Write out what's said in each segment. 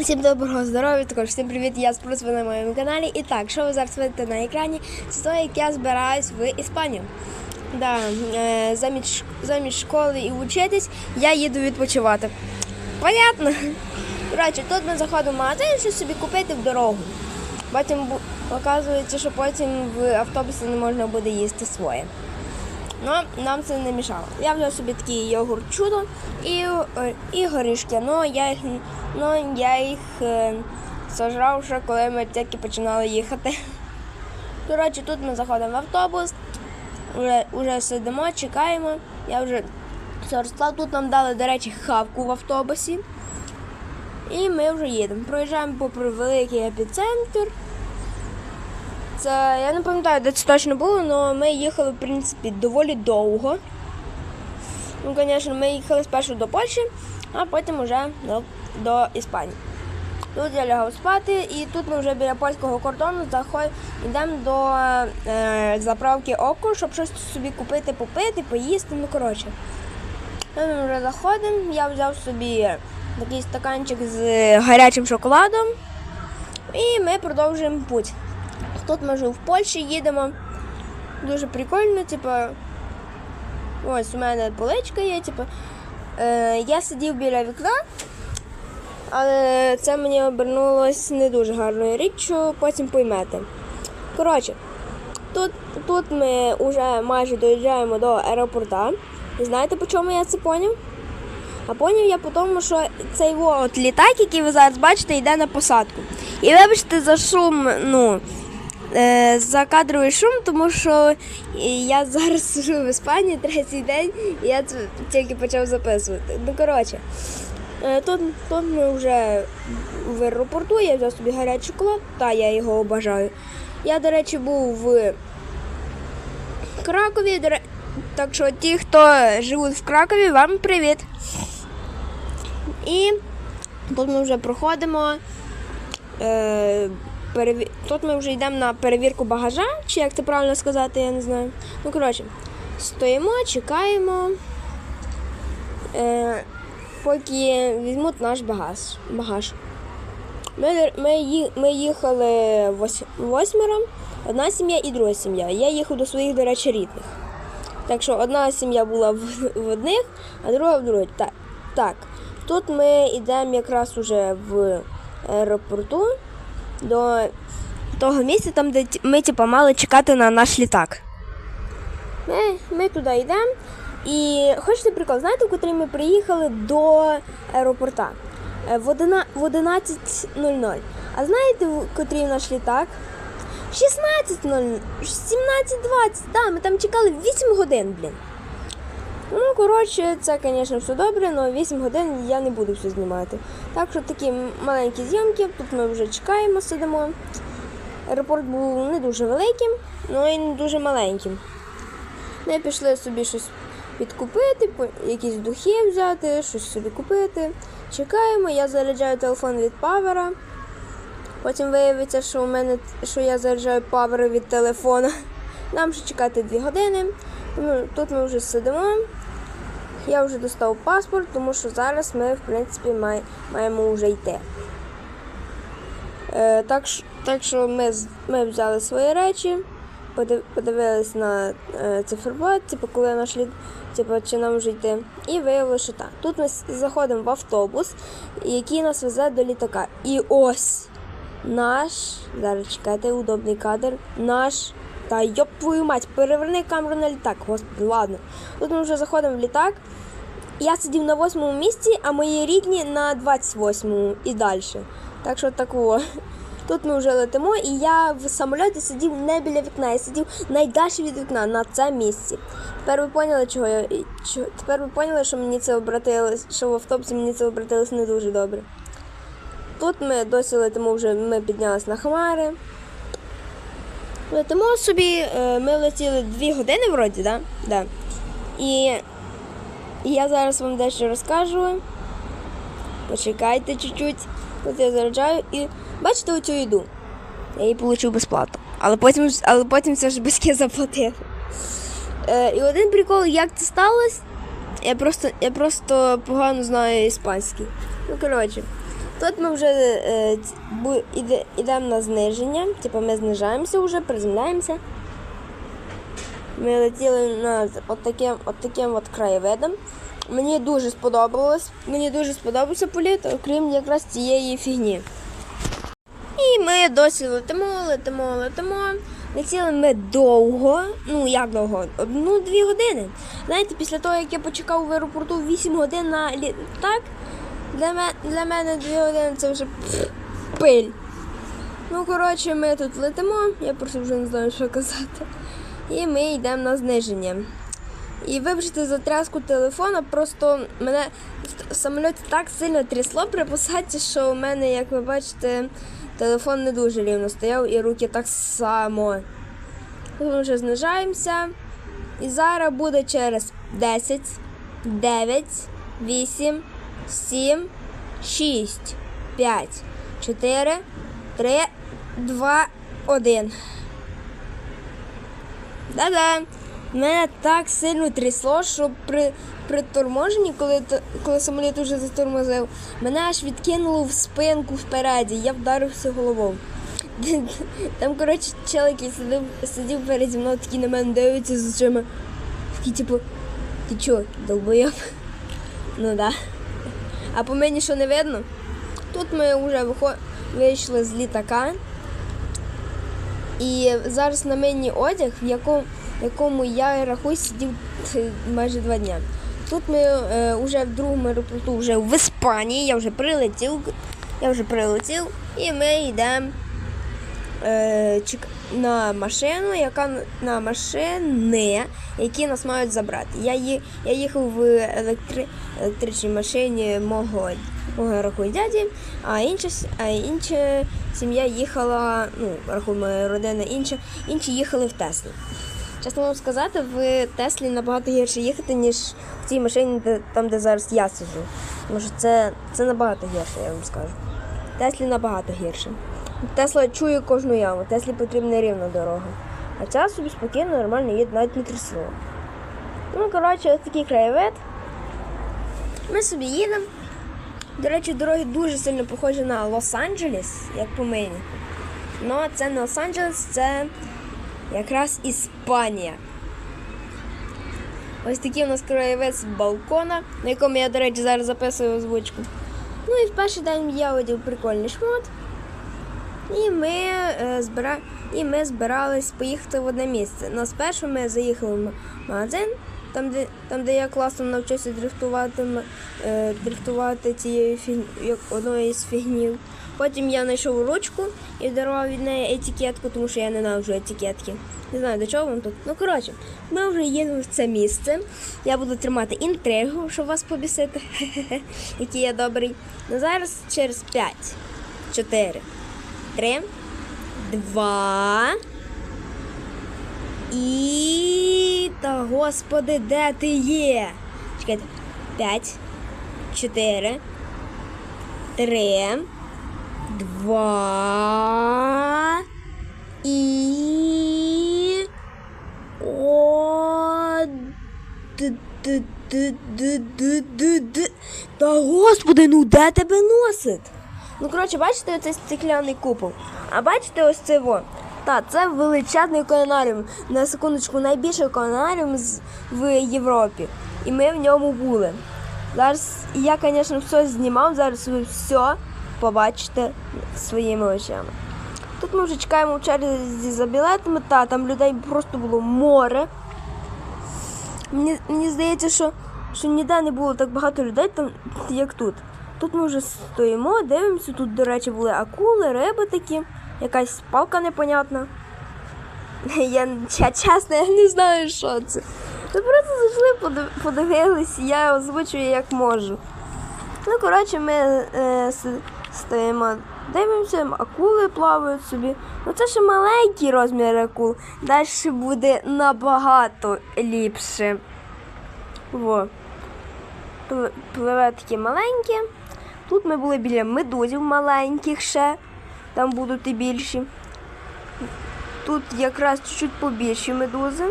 Всім доброго здоров'я, також всім привіт, я Спрус, ви на моєму каналі. І так, що ви зараз видите на екрані, це те, як я збираюсь в Іспанію. Да, е, замість, замість школи і вчитись, я їду відпочивати. Понятно? Коротше, тут ми заходимо в магазин, щось собі купити в дорогу. Потім оказується, що потім в автобусі не можна буде їсти своє. Ну, нам це не мішало. Я взяв собі такий йогурт чудо і, е, і горішки. Ну, я їх, ну, я їх е, сожрав ще, коли ми тільки починали їхати. Коротше, тут ми заходимо в автобус, вже, вже сидимо, чекаємо. Я вже все розклав. Тут нам дали, до речі, хавку в автобусі. І ми вже їдемо. Проїжджаємо попри великий епіцентр. Це я не пам'ятаю, де це точно було, але ми їхали, в принципі, доволі довго. Ну, звісно, ми їхали спершу до Польщі, а потім вже до, до Іспанії. Тут я лягав спати, і тут ми вже біля польського кордону заход... йдемо до е, заправки Око, щоб щось собі купити, попити, поїсти. Ну, коротше. Ми вже заходимо, я взяв собі такий стаканчик з гарячим шоколадом, і ми продовжуємо путь. Тут ми вже в Польщі їдемо. Дуже прикольно, типу. Ось у мене поличка є, типу. Е, я сидів біля вікна, але це мені обернулось не дуже гарною річчю, потім поймете. Коротше, тут, тут ми вже майже доїжджаємо до аеропорта. Знаєте, по чому я це поняв? А поняв я по тому, що цей от літак, який ви зараз бачите, йде на посадку. І вибачте за шум, ну, е, за кадровий шум, тому що я зараз сижу в Іспанії третій день, і я тільки почав записувати. Ну, коротше, е, тут, тут ми вже в аеропорту, я взяв собі гарячий шоколад, та я його обажаю. Я, до речі, був в Кракові. Так що ті, хто живуть в Кракові, вам привіт. І тут ми вже проходимо. Е. Тут ми вже йдемо на перевірку багажа, чи як це правильно сказати, я не знаю. Ну, коротше, стоїмо, чекаємо, е, поки візьмуть наш багаж. багаж. Ми, ми, ми їхали вось- восьмеро, одна сім'я і друга сім'я. Я їхав до своїх, до речі, рідних. Так що одна сім'я була в, в одних, а друга в других. Так, так. Тут ми йдемо якраз уже в аеропорту до того місця, там, де ми типу, мали чекати на наш літак. Ми, ми туди йдемо. І хочете прикол, знаєте, в котрий ми приїхали до аеропорта? Е, В, одина, в 11.00. А знаєте, в котрий наш літак? 16.00, 17.20. Да, ми там чекали 8 годин, блін. Ну, коротше, це, звісно, все добре, але 8 годин я не буду все знімати. Так що такі маленькі зйомки, тут ми вже чекаємо, сидимо. Аеропорт був не дуже великим, але і не дуже маленьким. Ми пішли собі щось підкупити, якісь духи взяти, щось собі купити. Чекаємо, я заряджаю телефон від павера. Потім виявиться, що у мене що я заряджаю павер від телефона. Нам ще чекати 2 години. Тут ми вже сидимо. Я вже достав паспорт, тому що зараз ми, в принципі, май, маємо вже йти. Е, так, так що ми, ми взяли свої речі, подив- подивились на е, циферблат, типу, коли наш лід, типу, чи нам вже йти. І виявилося, що так. Тут ми заходимо в автобус, який нас везе до літака. І ось наш. Зараз чекайте, удобний кадр. Наш. Та йоп твою мать, переверни камеру на літак. Господи, ладно. Тут ми вже заходимо в літак. Я сидів на восьмому місці, а мої рідні на 28-му і далі. Так що такого. Тут ми вже летимо, і я в самольоті сидів не біля вікна, я сидів найдальше від вікна на це місці. Тепер ви поняли, чого я. чого- Тепер ви поняли, що мені це обратилось, що в автобусі мені це обратилось не дуже добре. Тут ми досі летимо вже, ми піднялись на хмари. Летимо собі, е, ми летіли дві години вроді, да? Да. І, і я зараз вам дещо розкажу. Почекайте чуть-чуть. Тут я заряджаю і бачите оцю їду. Я її отримав безплатно. Але потім, але потім все ж батьки заплатив. Е, і один прикол, як це сталося, я просто, я просто погано знаю іспанський. Ну, коротше, Тут ми вже е, йдемо на зниження, типу ми знижаємося вже, приземляємося. Ми летіли над от таким, от краєвидом. Мені дуже сподобалось. Мені дуже сподобався політ, окрім якраз цієї фігні. І ми досі летимо, летимо, летимо. Летіли ми довго, ну як довго? Одну-дві години. Знаєте, після того, як я почекав в аеропорту 8 годин на літак, для, мене, для мене 2 години це вже пиль. Ну, коротше, ми тут летимо, я просто вже не знаю, що казати. І ми йдемо на зниження. І вибачте за тряску телефона, просто мене в самольоті так сильно трясло при посадці, що у мене, як ви бачите, телефон не дуже рівно стояв і руки так само. Ми вже знижаємося. І зараз буде через 10, 9, 8, 7, 6, 5, 4, 3, 2, 1. Да-да. Мене так сильно трясло, що при, при торможенні, коли, коли самоліт уже затормозив, мене аж відкинуло в спинку впереді, я вдарився головою. Там, коротше, який сидів, сидів переді мною, такий на мене дивиться з очима. Такий, типу, ти чо, долбоєб? Ну да. А по мені що не видно? Тут ми вже вийшли з літака. І зараз на мені одяг, в якому, якому я рахую сидів е, майже два дня. Тут ми е, вже в другому аеропорту, вже в Іспанії, я вже прилетів, я вже прилетів, і ми йдемо е, на машину, яка на машини, які нас мають забрати. Я, я їхав в електри, електричній машині мого, мого рахуй дяді, а інша, а інша сім'я їхала, ну, рахуй моя родина інша, інші їхали в Теслі. Чесно вам сказати, в Теслі набагато гірше їхати, ніж в цій машині, де, там, де зараз я сиджу. Тому що це, це набагато гірше, я вам скажу. Теслі набагато гірше. Тесла чує кожну яму, Теслі потрібна рівна дорога. А ця собі спокійно, нормально їде, навіть не трясло. Ну, коротше, ось такий краєвид. Ми собі їдемо. До речі, дороги дуже сильно похожі на Лос-Анджелес, як по мені. Ну, це не Лос-Анджелес, це якраз Іспанія. Ось такий у нас краєвид з балкона, на якому я, до речі, зараз записую озвучку. Ну і в перший день я одів прикольний шмот. І ми, е, збира... і ми збирались поїхати в одне місце. Ну, спершу ми заїхали в магазин, там, де, там, де я класно навчився дрифтувати, е, дрифтувати цією фіг... як одною із фігнів. Потім я знайшов ручку і дарував від неї етикетку, тому що я ненавиджу етикетки. Не знаю, до чого вам тут. Ну, коротше, ми вже їдемо в це місце. Я буду тримати інтригу, щоб вас побісити. Який я добрий. Ну зараз через 5, 4, Три, два. І. Та господи, де ти є? Чекайте. П'ять, чотири, три, два. І. О. д- д- д- д- д- д- д- Та господи, ну де тебе носить? Ну, коротше, бачите оцей стекляний купол? А бачите ось це во? Так, це величезний океанаріум. На секундочку, найбільший океанаріум в Європі. І ми в ньому були. Зараз я, звісно, все знімав, зараз ви все побачите своїми очами. Тут ми вже чекаємо в черзі за білетами, та там людей просто було море. Мені, мені здається, що, що ніде не було так багато людей, там, як тут. Тут ми вже стоїмо, дивимося. Тут, до речі, були акули, риби такі, якась палка непонятна. Я, чесно, я не знаю, що це. Ми просто зайшли, подив- подивились, я озвучую як можу. Ну, коротше, ми е, стоїмо, дивимося, акули плавають собі. Ну це ще маленький розмір акул. Далі буде набагато ліпше. Во. Пливе такі маленькі. Тут ми були біля медузів маленьких ще. Там будуть і більші. Тут якраз чуть-чуть побільші медузи.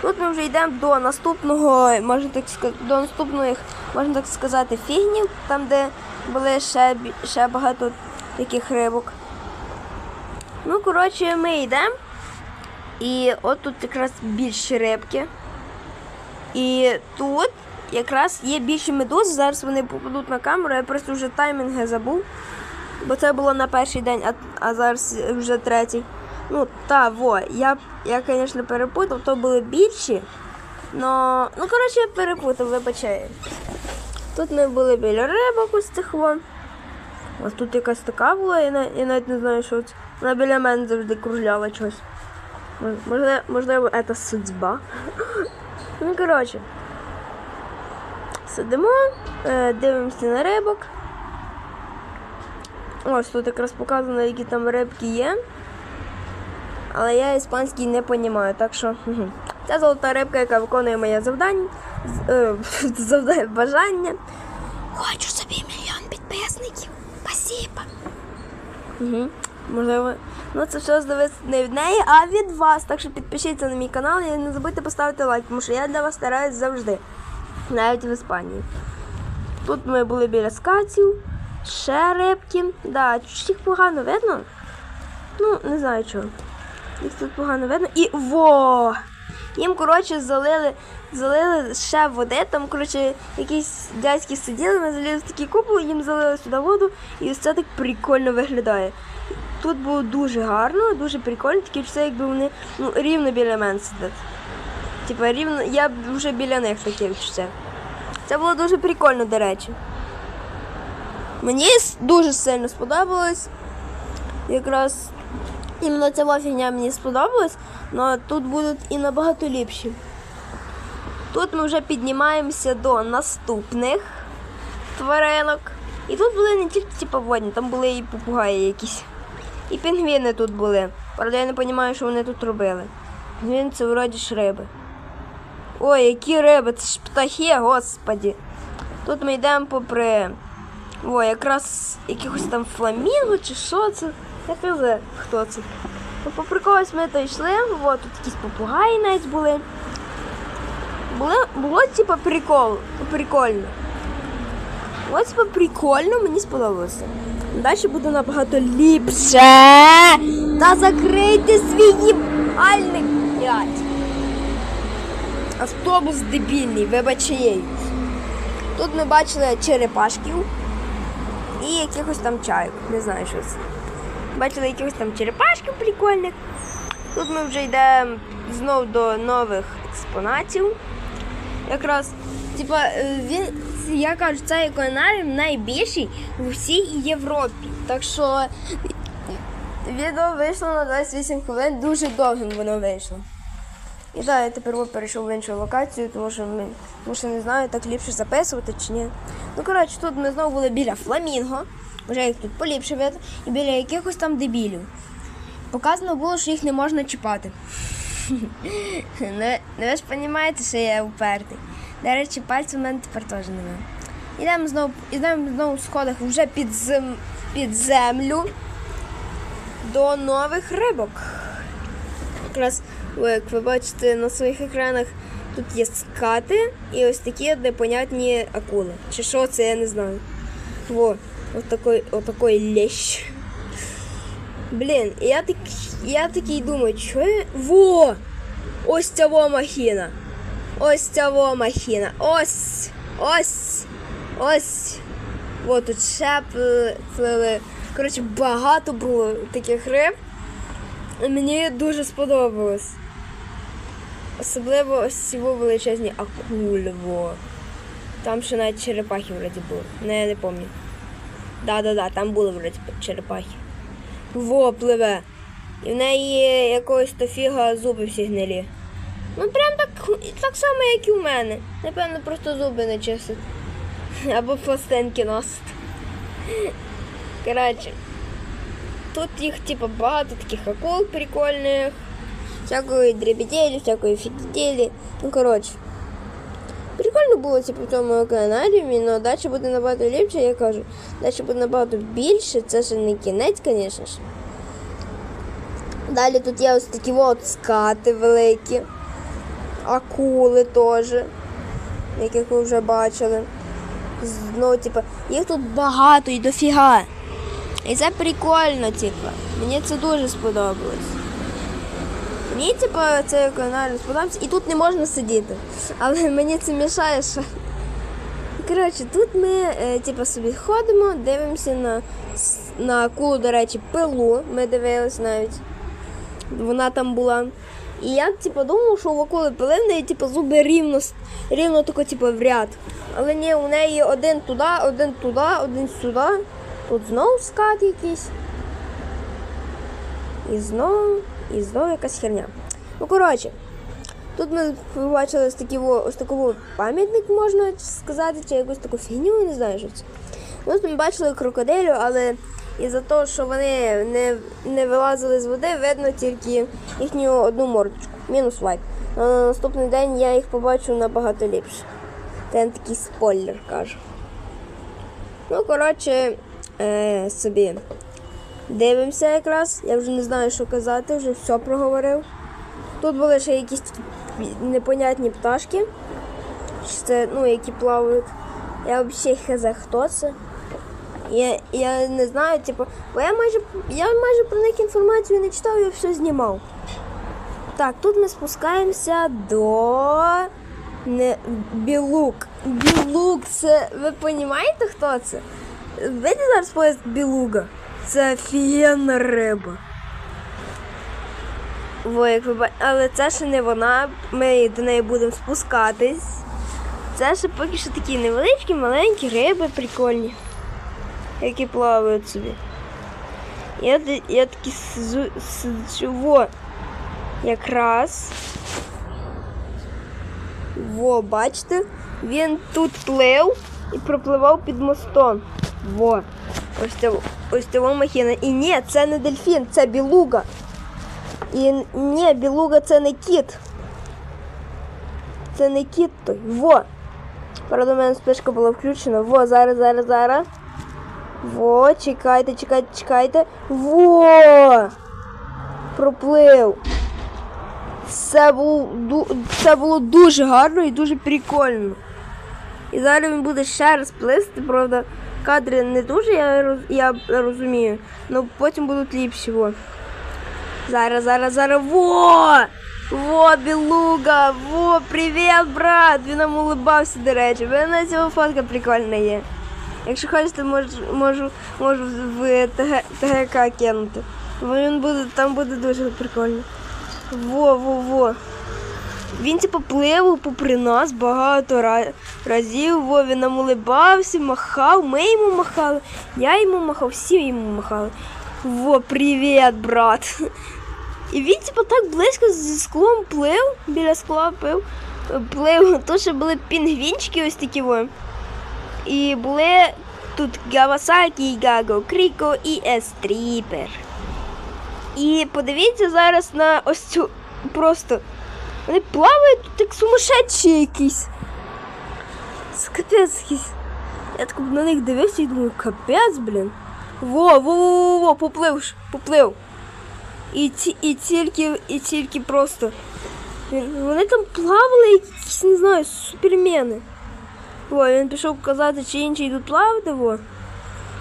Тут ми вже йдемо до наступного, можна так сказати, до наступних, можна так сказати, фігнів, там, де були ще, ще багато таких рибок. Ну, коротше, ми йдемо. І от тут якраз більші рибки. І тут якраз є більші медузи. Зараз вони попадуть на камеру. Я просто вже таймінги забув. Бо це було на перший день, а, а зараз вже третій. Ну, та, во, я, я, звісно, перепутав, то були більші. Но, ну, коротше, я перепутав, вибачаю. Тут ми були біля рибок ось цих вон. Ось тут якась така була, я, на- я навіть не знаю, що це. Вона біля мене завжди кружляла щось. Можливо, можливо, це судьба. Ну, коротше. Сидимо, е, дивимося на рибок. Ось тут якраз показано, які там рибки є. Але я іспанський не розумію, так що мгм. це золота рибка, яка виконує моє завдання. е, завдання бажання. Хочу собі мільйон підписників. Спасибо. Угу. Можливо. Ну це все здавиться не від неї, а від вас. Так що підпишіться на мій канал і не забудьте поставити лайк, тому що я для вас стараюсь завжди. Навіть в Іспанії. Тут ми були біля скатів, ще рибки. Да, їх погано видно. Ну, не знаю чого. Їх тут погано видно. І во! Їм, коротше, залили, залили ще води. Там, коротше, якісь дядьки сиділи, ми залізли в такий купол, їм залили сюди воду, і ось так прикольно виглядає. Тут було дуже гарно, дуже прикольно, таке все, якби вони ну, рівно біля мене сидять. Типа рівно, я вже біля них таке відчуття. Це було дуже прикольно, до речі. Мені дуже сильно сподобалось. Якраз іменно ця фігня мені сподобалась, але тут будуть і набагато ліпші. Тут ми вже піднімаємося до наступних тваринок. І тут були не тільки типу, водні, там були і попугаї якісь. І пінгвіни тут були. Правда, я не розумію, що вони тут робили. Пінгвіни це вроді ж риби. Ой, які риби, це ж птахи, господі. Тут ми йдемо попри. О, якраз якихось там фламінго чи що це. Я знаю, хто це. Ну, когось ми то йшли, о, тут якісь попугаї навіть були. Було, було типу прикол, прикольно. Ось типу прикольно, мені сподобалося. Далі буде набагато ліпше. Та закрийте свій їбальник, блядь. Автобус дебільний, вибачаю. Тут ми бачили черепашків і якихось там чайок. Не знаю, що це. Бачили якихось там черепашків прикольних. Тут ми вже йдемо знов до нових експонатів. Якраз, типа, е, він, я кажу, цей океанаріум найбільший в всій Європі. Так що відео вийшло на 28 хвилин, дуже довгим воно вийшло. І так, я тепер перейшов в іншу локацію, тому що ми тому що не знаю, так ліпше записувати чи ні. Ну, коротше, тут ми знову були біля фламінго, вже їх тут поліпше видно, і біля якихось там дебілів. Показано було, що їх не можна чіпати. Ну, ну ви ж розумієте, що я упертий. До речі, пальців у мене тепер теж немає. Ідемо знову, ідемо знову в сходах вже під, зем, під землю до нових рибок. Якраз, як ви бачите на своїх екранах, тут є скати і ось такі непонятні акули. Чи що це, я не знаю. Во, от такий, от такий лещ. Блін, я, так, я такий думаю, що я... Во! Ось ця во махіна. Ось ця во махіна. Ось! Ось! Ось! О, тут плили. Коротше, багато було таких риб. Мені дуже сподобалось. Особливо ось ці величезні акули. Во. Там ще навіть черепахи вроді були. Не, я не пам'ятаю. Да-да-да, там були вроді черепахи. Во, пливе. І в неї якогось то фіга зуби всі гнилі. Ну прям так, так само, як і в мене. Напевно, просто зуби не чистить. Або пластинки носить. Коротше. Тут їх типу багато таких акул прикольних. Всякої дребеделі, всякої фідітелі. Ну, коротше. Прикольно було типу, в цьому океанаріумі, але далі буде набагато ліпше, я кажу. Далі буде набагато більше, це ще не кінець, звісно ж. Далі тут є ось такі от скати великі. акули теж, яких ви вже бачили. Ну, типу, їх тут багато і дофіга. І це прикольно, типу. Мені це дуже сподобалось. Мені, типу, цей канал сподобався. І тут не можна сидіти. Але мені це мішає, що. Коротше, тут ми е, типу, собі ходимо, дивимося на, на акулу, до речі, пилу. Ми дивились навіть. Вона там була. І я типу, думав, що у акули пили, в неї типу, зуби рівно, рівно тако, типу, в ряд. Але ні, у неї один туди, один туди, один сюди. Тут знову скат якийсь. І знову, і знову якась херня. Ну, коротше, тут ми побачили ось во- ось такий пам'ятник, можна сказати, чи якусь таку фігню, не знаю, що це. Ось ми бачили крокодилю, але із-за того, що вони не, не вилазили з води, видно тільки їхню одну мордочку. Мінус вайп. А на наступний день я їх побачу набагато ліпше. Це такий спойлер кажу. Ну, коротше, е, собі дивимося якраз. Я вже не знаю, що казати, вже все проговорив. Тут були ще якісь непонятні пташки, це, ну, які плавають. Я взагалі хз, хто це. Я, я не знаю, типу, бо я майже, я майже про них інформацію не читав, я все знімав. Так, тут ми спускаємося до не, білук. Білук, це ви розумієте, хто це? Видите зараз поїзд білуга? Це офігенна риба. Во, як ви бачите, але це ще не вона. Ми до неї будемо спускатись. Це ще поки що такі невеличкі, маленькі риби прикольні, які плавають собі. Я, я такі сиджу, во, якраз. Во, бачите? Він тут плив і пропливав під мостом. Во. Ось це, ось це махіна. І ні, це не дельфін, це білуга. І ні, білуга це не кіт. Це не кіт той. Во. Правда, у мене спишка була включена. Во, зараз, зараз, зараз. Во, чекайте, чекайте, чекайте. Во! Проплив. Це було, це було дуже гарно і дуже прикольно. І зараз він буде ще раз плисти, правда, кадри не дуже, я, роз- я розумію. але потім будуть ліпші. Во. Зараз, зараз, зараз. Во! Во, білуга! Во, привіт, брат! Він нам улибався, до речі. На цього фотка прикольна є. Якщо хочете, можу, можу, можу в ТГК кинути. Він буде, там буде дуже прикольно. Во, во, во. Він типу плив попри нас багато разів. Во, він нам улибався, махав, ми йому махали, я йому махав, всі йому махали. Во, привіт, брат. І він типу так близько зі склом плив, біля скла плив, плив. Тут ще були пінгвінчики ось такі во. І були тут Гавасакі, Гаго, Кріко і Естріпер. І подивіться зараз на ось цю просто. Вони плавають тут як сумасшедші якісь. Капець якийсь. Я так на них дивився і думаю, капець, блін. Во, во, во, во, во, поплив, поплив. І, ці, і тільки, і тільки просто. Вони там плавали, якісь, не знаю, супермени. Во, він пішов показати, чи інші йдуть плавати, во.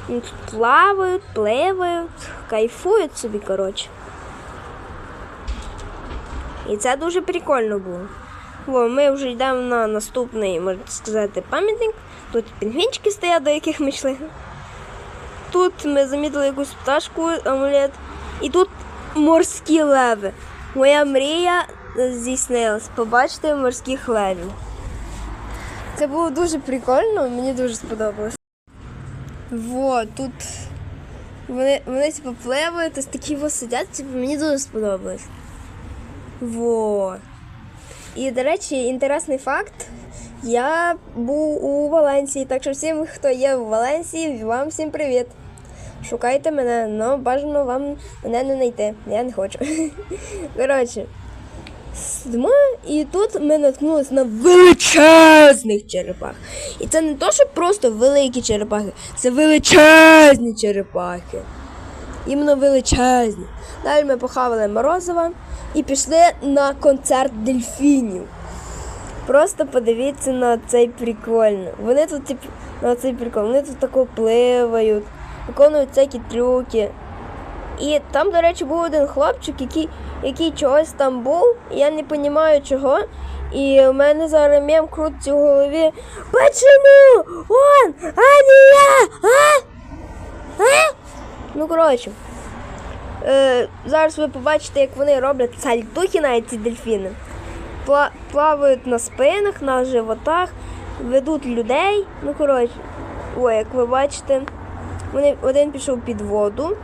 Вони тут плавають, пливають, кайфують собі, коротше. І це дуже прикольно було. Во, ми вже йдемо на наступний, можна сказати, пам'ятник. Тут пінгвінчики стоять, до яких ми йшли. Тут ми замітили якусь пташку, амулет. І тут морські леви. Моя мрія здійснилась. Побачити морських левів. Це було дуже прикольно, мені дуже сподобалось. Во, тут вони, вони типу пливають, ось такі сидять, типу, мені дуже сподобалось. Во. І, до речі, інтересний факт. Я був у Валенсії, так що всім, хто є в Валенсії, вам всім привіт. Шукайте мене, але бажано вам мене не знайти. Я не хочу. Коротше, сидимо, і тут ми наткнулися на величезних черепах. І це не то, що просто великі черепахи, це величезні черепахи. Іменно величезні. Далі ми похавали морозива і пішли на концерт дельфінів. Просто подивіться на цей прикольно. Вони тут, типу, на цей прикол, вони тут тако пливають, виконують всякі трюки. І там, до речі, був один хлопчик, який, який чогось там був, і я не розумію чого. І у мене зараз мем крутиться в голові. Почему? Он, а не я! А? А? Ну, коротше. Е, зараз ви побачите, як вони роблять сальтухи навіть ці дельфіни. Пла- плавають на спинах, на животах, ведуть людей. Ну, коротше, ой, як ви бачите, вони, один пішов під воду.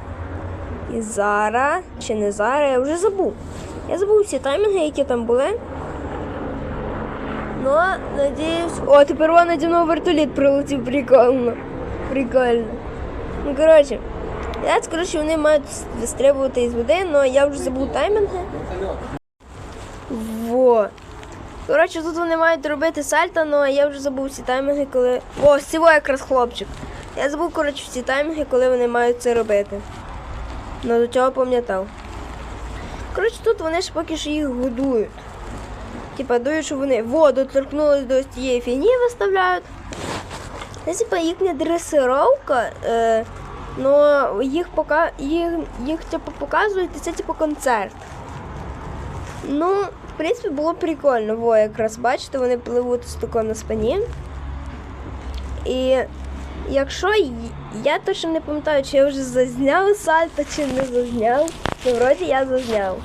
І зараз, чи не зараз, я вже забув. Я забув всі таймінги, які там були. Ну, надіюсь. О, тепер вон наді мною вертоліт прилетів прикольно. Прикольно. Ну, коротше, скажу, що вони мають вистрибувати із води, але я вже забув таймінги. Во. Коротше, тут вони мають робити сальто, але я вже забув всі таймінги, коли. О, цього якраз хлопчик. Я забув, коротше, всі таймінги, коли вони мають це робити. Ну, до цього пам'ятав. Коротше, тут вони ж поки що їх годують. Типа дують, що вони воду торкнулись до цієї фіні виставляють. Це типа їхня дресировка, е, но їх пока їх, їх типу, показують, і це типу концерт. Ну, в принципі, було прикольно. Во, якраз бачите, вони пливуть з тако на спині. І якщо я точно не пам'ятаю, чи я вже зазняв сальто, чи не зазняв, то вроді я зазняв.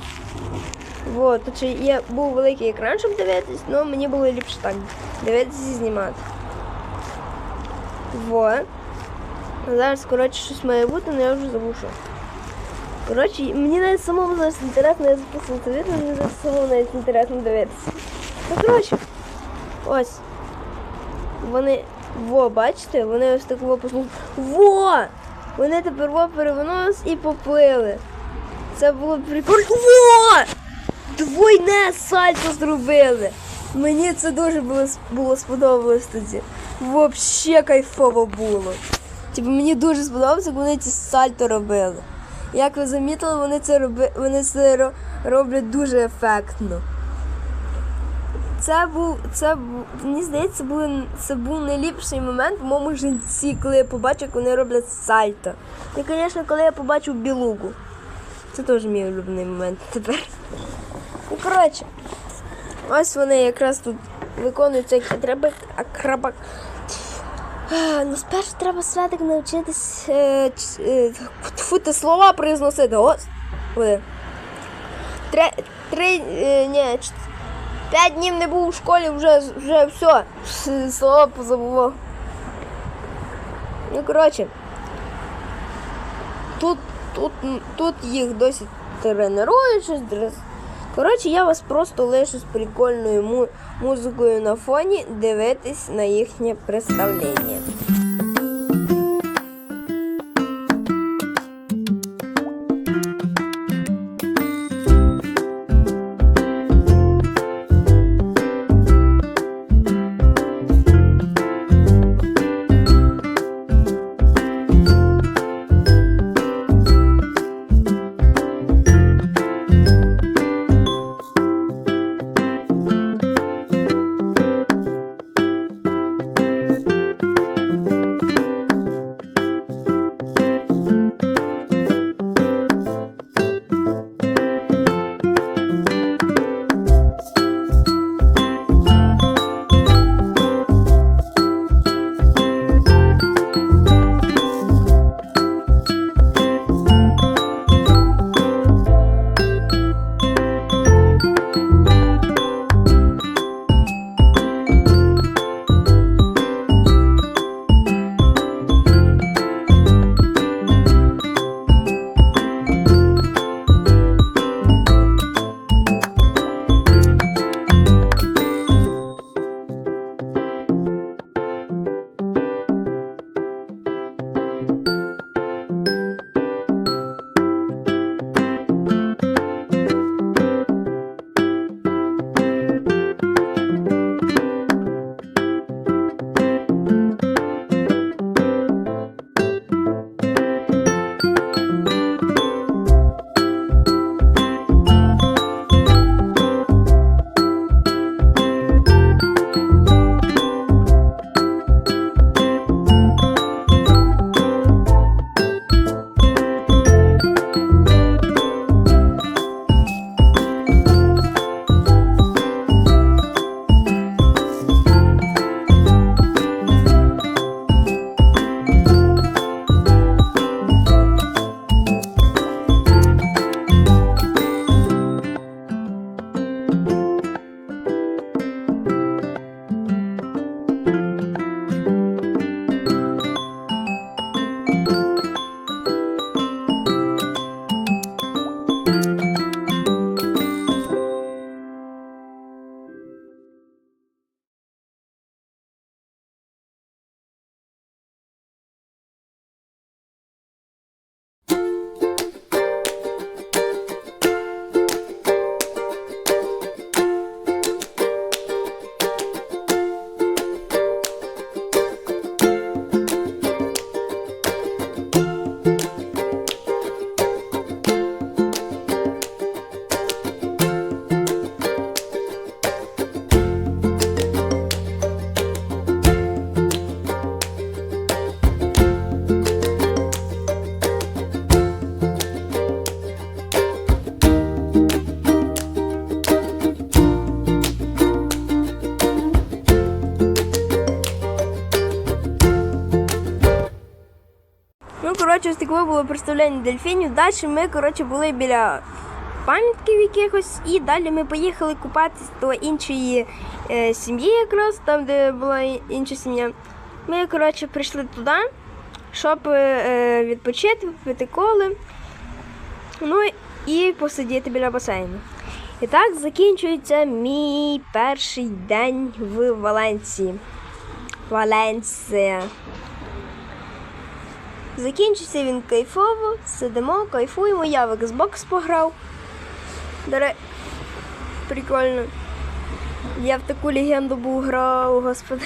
Вот, ще є був великий екран, щоб дивитись, але мені було ліпше так дивитися і знімати. Во. Зараз, коротше, щось має бути, але я вже забув. Коротше, мені навіть самому зараз інтересно, я записую це відео, мені зараз самому навіть інтересно дивитися. Ну, коротше, ось. Вони. Во, бачите, вони ось так во послухали. Во! Вони тепер во перевернулись і поплили. Це було прикольно. Во! Двойне сальто зробили. Мені це дуже було, було сподобалось тоді. Вообще кайфово було. Типу мені дуже сподобалося, як вони ці сальто робили. Як ви замітили, вони це роби, вони це роблять дуже ефектно. Це був, це був, мені здається, це був, це був найліпший момент в моєму житті, коли я побачив, як вони роблять сальто. І, звісно, коли я побачив білугу. Це теж мій улюблений момент тепер. Ну, коротше, ось вони якраз тут виконують цей акробат. Ну, спершу треба святик навчитись е, е, слова произносити. Ось. Три, три е, ні, п'ять днів не був у школі, вже, вже все. Слова позабував. Ну, коротше. Тут, тут, тут їх досі тренують, щось. Коротше, я вас просто лишу з прикольною му- музикою на фоні дивитись на їхнє представлення. Таке було представлення дельфінів. Далі ми, коротше, були біля пам'ятків якихось, і далі ми поїхали купатись до іншої е, сім'ї, якраз там, де була інша сім'я. Ми, коротше, прийшли туди, щоб е, е, відпочити, випити коли. Ну і посидіти біля басейну. І так закінчується мій перший день в Валенції. Валенція. Закінчився він кайфово, сидимо, кайфуємо. Я в Xbox пограв. Даре... Прикольно. Я в таку легенду був грав, господи.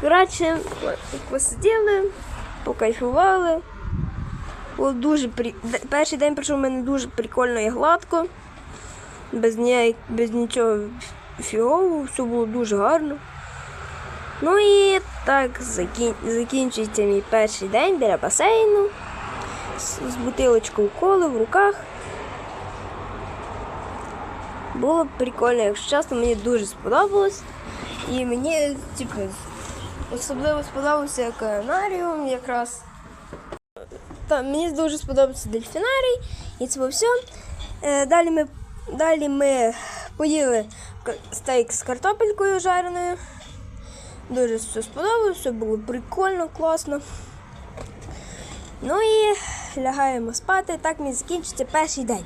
Коротше, посиділи, покайфували. Було дуже при... Перший день пройшов у мене дуже прикольно і гладко. Без, ніяк... без нічого фігового, все було дуже гарно. Ну і так закін... закінчується мій перший день біля басейну. З, бутилочкою коли в руках. Було прикольно, якщо чесно, мені дуже сподобалось. І мені, типу, особливо сподобався океанаріум якраз. Та, мені дуже сподобався дельфінарій і це все. Далі, ми, далі ми поїли стейк з картопелькою жареною. Дуже все сподобалося, все було прикольно, класно. Ну і лягаємо спати. Так мені закінчиться перший день.